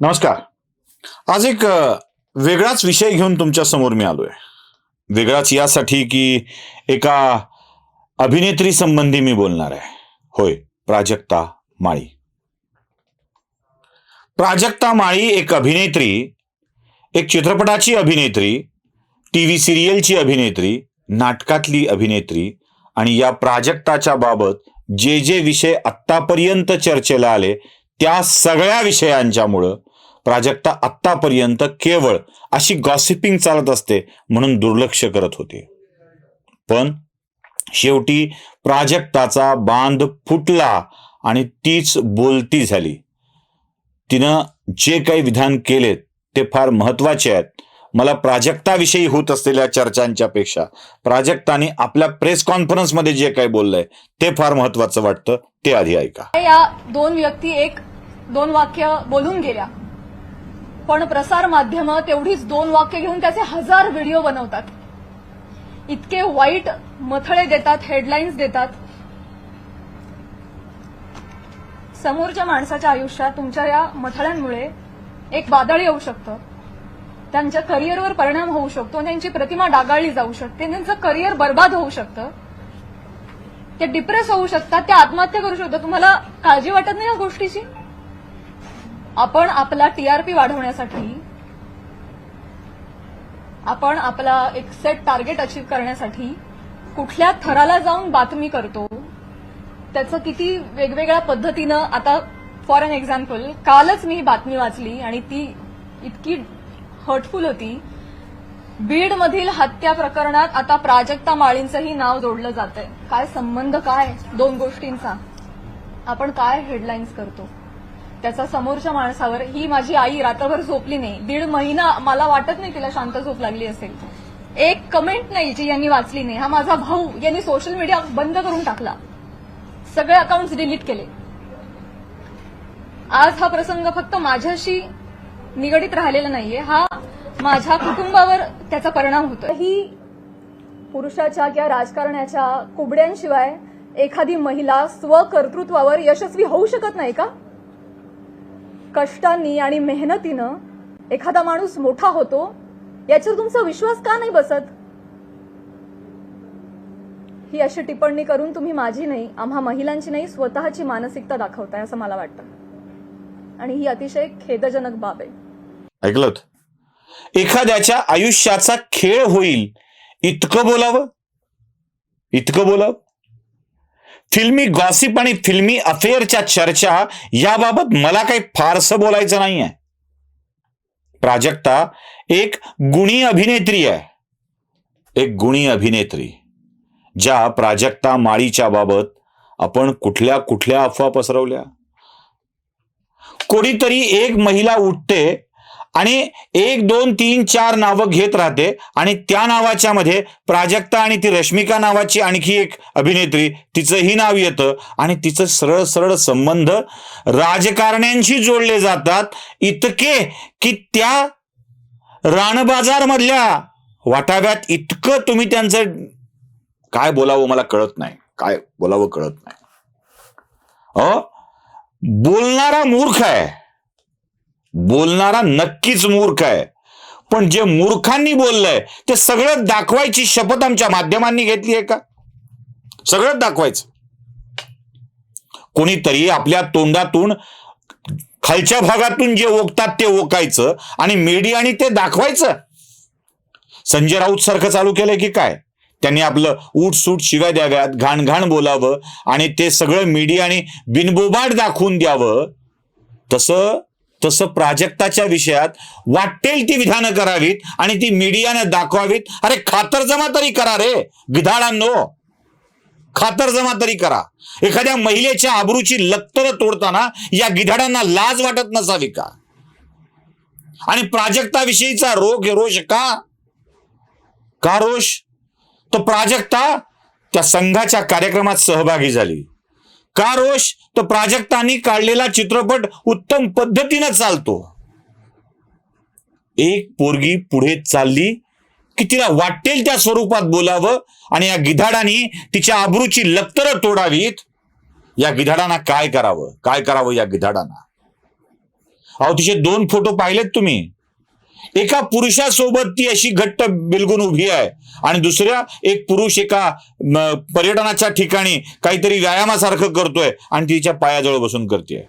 नमस्कार. आज एक वेगळाच विषय घेऊन तुमच्यासमोर मी आलोय. वेगळाच यासाठी की एका अभिनेत्री संबंधी मी बोलणार आहे. होय प्राजक्ता माळी. प्राजक्ता माळी एक अभिनेत्री एक चित्रपटाची अभिनेत्री टी व्ही सिरियलची अभिनेत्री नाटकातली अभिनेत्री आणि या प्राजक्ताच्या बाबत जे जे विषय आत्तापर्यंत चर्चेला आले त्या सगळ्या विषयांच्यामुळं प्राजक्ता आत्तापर्यंत केवळ अशी गॉसिपिंग चालत असते म्हणून दुर्लक्ष करत होते. पण शेवटी प्राजक्ताचा बांध फुटला आणि तीच बोलती झाली. तिनं जे काही विधान केलेत ते फार महत्त्वाचे आहेत. मला प्राजक्ताविषयी होत असलेल्या चर्चांच्या पेक्षा प्राजक्ताने आपल्या प्रेस कॉन्फरन्समध्ये जे काही बोललंय ते फार महत्वाचं वाटतं ते आधी ऐका. या दोन व्यक्ती एक दोन वाक्य बोलून गेल्या. पण प्रसार माध्यम तेवढीच दोन वाक्य घेऊन त्याचे हजार व्हिडिओ बनवतात. इतके वाईट मथळे देतात हेडलाईन्स देतात. समोरच्या माणसाच्या आयुष्यात तुमच्या या मथळ्यांमुळे एक वादळ येऊ शकतं. त्यांच्या करिअरवर परिणाम होऊ शकतो त्यांची प्रतिमा डागाळली जाऊ शकते. त्यांचं करिअर बर्बाद होऊ शकतं. ते डिप्रेस होऊ शकतात ते आत्महत्या करू शकतात. तुम्हाला काळजी वाटत नाही या गोष्टीची? आपण आपला टीआरपी वाढवण्यासाठी आपण आपला एक सेट टार्गेट अचीव्ह करण्यासाठी कुठल्या थराला जाऊन बातमी करतो त्याचं किती वेगवेगळ्या पद्धतीनं आता फॉर अन एक्झाम्पल कालच मी ही बातमी वाचली आणि ती इतकी हर्टफुल होती. बीडमधील हत्या प्रकरणात आता प्राजक्ता माळींचंही नाव जोडलं जात आहे काय संबंध काय दोन गोष्टींचा? आपण काय हेडलाईन्स करतो? त्याचा समोरच्या माणसावर ही माझी आई रात्रभर झोपली नाही. दीड महिना मला वाटत नाही तिला शांत झोप लागली असेल. एक कमेंट नाही जी यांनी वाचली नाही. हा माझा भाऊ यांनी सोशल मीडिया बंद करून टाकला. सगळे अकाउंट्स डिलीट केले. आज हा प्रसंग फक्त माझ्याशी निगडीत राहिलेला नाहीये. हा माझ्या कुटुंबावर त्याचा परिणाम होतो ही पुरुषाच्या किंवा राजकारण्याच्या कुबड्यांशिवाय एखादी महिला स्वकर्तृत्वावर यशस्वी होऊ शकत नाही का? कष्टांनी आणि मेहनतीनं एखादा माणूस मोठा होतो याच्यावर तुमचा विश्वास का नाही बसत? ही अशी टिप्पणी करून तुम्ही माझी नाही आम्हा महिलांची नाही स्वतःची मानसिकता दाखवताय असं मला वाटतं. आणि ही अतिशय खेदजनक बाब आहे. ऐकलत एखाद्याच्या आयुष्याचा खेळ होईल इतकं बोलावं? इतकं बोलावं? फिल्मी गॉसिप आणि फिल्मी अफेअरच्या चर्चा याबाबत मला काही फारसं बोलायचं नाहीये. प्राजक्ता एक गुणी अभिनेत्री आहे. एक गुणी अभिनेत्री ज्या प्राजक्ता माळीच्या बाबत आपण कुठल्या कुठल्या अफवा पसरवल्या? कोणीतरी एक महिला उठते आणि एक दोन तीन चार नावं घेत राहते. आणि त्या नावाच्या मध्ये प्राजक्ता आणि ती रश्मिका नावाची आणखी एक अभिनेत्री तिचंही नाव येतं. आणि तिचं सरळ सरळ संबंध राजकारण्यांशी जोडले जातात. इतके की त्या राणबाजार मधल्या वाटाव्यात इतकं तुम्ही त्यांचं काय बोलावं मला कळत नाही. काय बोलावं कळत नाही. अ? बोलणारा मूर्ख आहे. बोलणारा नक्कीच मूर्ख आहे. पण जे मूर्खांनी बोललंय ते सगळं दाखवायची शपथ आमच्या माध्यमांनी घेतली आहे का? सगळं दाखवायचं. कोणीतरी आपल्या तोंडातून खालच्या भागातून जे ओकतात ते ओकायचं आणि मीडियाने ते दाखवायचं. संजय राऊत सारखं चालू केलंय की काय? त्यांनी आपलं उठ सूट शिव्या द्याव्यात घाण घाण बोलावं आणि ते सगळं मीडियाने बिनबोबाट दाखवून द्यावं. तसं तसं प्राजक्ताच्या विषयात वाटेल ती विधानं करावीत आणि ती मीडियानं दाखवावीत. अरे खातरजमा तरी करा रे गिधाडांनो खातरजमा तरी करा. एखाद्या महिलेच्या आबरूची लक्तर तोडताना या गिधाडांना लाज वाटत नसावी का? आणि प्राजक्ताविषयीचा रोग रोष का? का रोष? तो प्राजक्ता त्या संघाच्या कार्यक्रमात सहभागी झाली. का रोष? तर प्राजक्तांनी काढलेला चित्रपट उत्तम पद्धतीनं चालतो. एक पोरगी पुढे चालली की तिला वाटेल त्या स्वरूपात बोलावं आणि या गिधाडानी तिच्या आबरूची लक्तर तोडावीत. या गिधाडांना काय करावं? काय करावं या गिधाडांना? अहो तिचे दोन फोटो पाहिलेत तुम्ही. एका पुरुषासोबत ती अशी घट्ट बिलगून उभी आहे. आणि दुसऱ्या एक पुरुष एका पर्यटनाच्या ठिकाणी काहीतरी व्यायामासारखं करतोय आणि तिच्या पायाजवळ बसून करते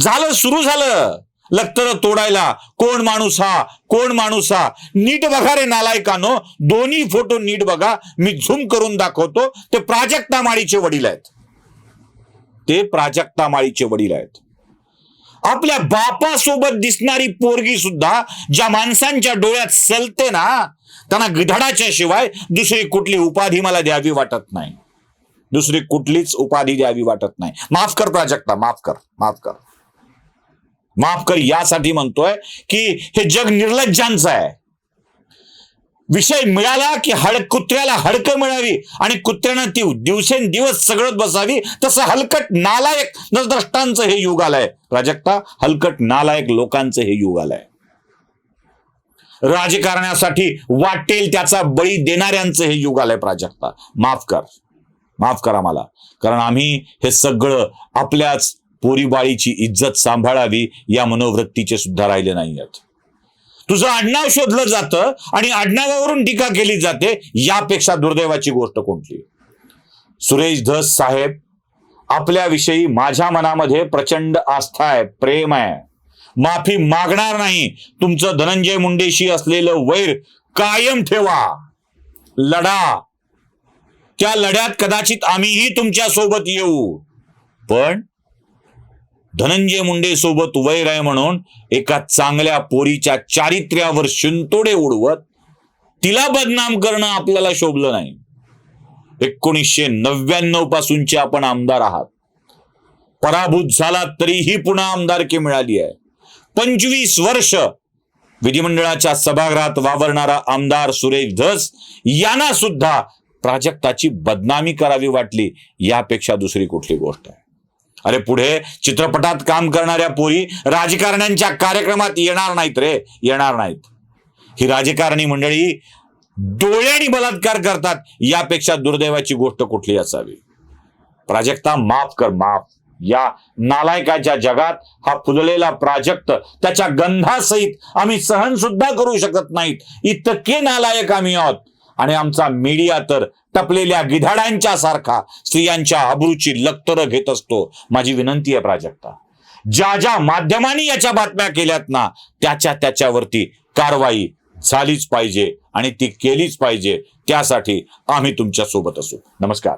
झालं सुरू झालं. लक्तर तोडायला कोण माणूस हा कोण माणूस हा. नीट बघा रे नालायकानो दोन्ही फोटो नीट बघा. मी झूम करून दाखवतो. ते प्राजक्ता माळीचे वडील आहेत. ते प्राजक्ता माळीचे वडील आहेत. आपल्या बापासोबत दिसणारी पोरगी सुद्धा ज्या माणसांच्या डोळ्यात सलते ना त्यांना गिधाडाच्या शिवाय दुसरी कुठली उपाधी मला द्यावी वाटत नाही. दुसरी कुठलीच उपाधी द्यावी वाटत नाही. माफ कर प्राजक्ता माफ कर माफ कर. माफ कर यासाठी म्हणतोय की हे जग निर्लज्जांचं आहे. विषय मिळाला की हड कुत्र्याला हडकं मिळावी आणि कुत्र्यानं ती दिवसेंदिवस सगळत बसावी तसं हलकट नालायक द्रष्टांचं हे युग आलंय. प्राजक्ता हलकट नालायक लोकांचं हे युग आलंय. राजकारणासाठी वाटेल त्याचा बळी देणाऱ्यांचं हे युग आलंय प्राजक्ता. माफ कर. माफ करा मला. कारण आम्ही हे सगळं आपल्याच पोरीबाळीची इज्जत सांभाळावी या मनोवृत्तीचे सुद्धा राहिले नाही आहेत तुझं आडनाव शोधलं जातं आणि आडनावावरून टीका केली जाते यापेक्षा दुर्दैवाची गोष्ट कोणती? सुरेश धस साहेब आपल्याविषयी माझ्या मनामध्ये प्रचंड आस्था आहे प्रेम आहे. माफी मागणार नाही. तुमचं धनंजय मुंडेशी असलेलं वैर कायम ठेवा. लढा. त्या लढ्यात कदाचित आम्हीही तुमच्यासोबत येऊ. पण धनंजय मुंडे सोबत वैर आहे म्हणून एका चांगल्या पोरीच्या चारित्र्यावर शिंतोडे उडवत तिला बदनाम करणं आपल्याला शोभलं नाही. एकोणीसशे नव्याण्णव पासूनचे आपण आमदार आहात. पराभूत झाला तरीही पुन्हा आमदारकी मिळाली आहे. पंचवीस वर्ष विधिमंडळाच्या सभागृहात वावरणारा आमदार सुरेश धस यांना सुद्धा प्राजक्ताची बदनामी करावी वाटली यापेक्षा दुसरी कुठली गोष्ट आहे? अरे पुढे चित्रपटात काम करणाऱ्या पोरी राजकारण्यांच्या कार्यक्रमात येणार नाहीत रे येणार नाहीत. ही राजकारणी मंडळी डोळ्यानी बलात्कार करतात यापेक्षा दुर्दैवाची गोष्ट कुठली असावी? प्राजक्ता माफ कर माफ. या नालायकाच्या जगात हा फुललेला प्राजक्त त्याच्या गंधासहित आम्ही सहन सुद्धा करू शकत नाहीत. इतके नालायक आम्ही आहोत. आणि आमचा मीडिया तर टपलेल्या गिधाडांच्या सारखा स्त्रियांच्या अब्रूची लक्तर घेत असतो. माझी विनंती आहे प्राजक्ता ज्या ज्या माध्यमांनी याच्या बातम्या केल्यात ना त्याच्या त्याच्यावरती कारवाई झालीच पाहिजे आणि ती केलीच पाहिजे. त्यासाठी आम्ही तुमच्यासोबत असू. नमस्कार.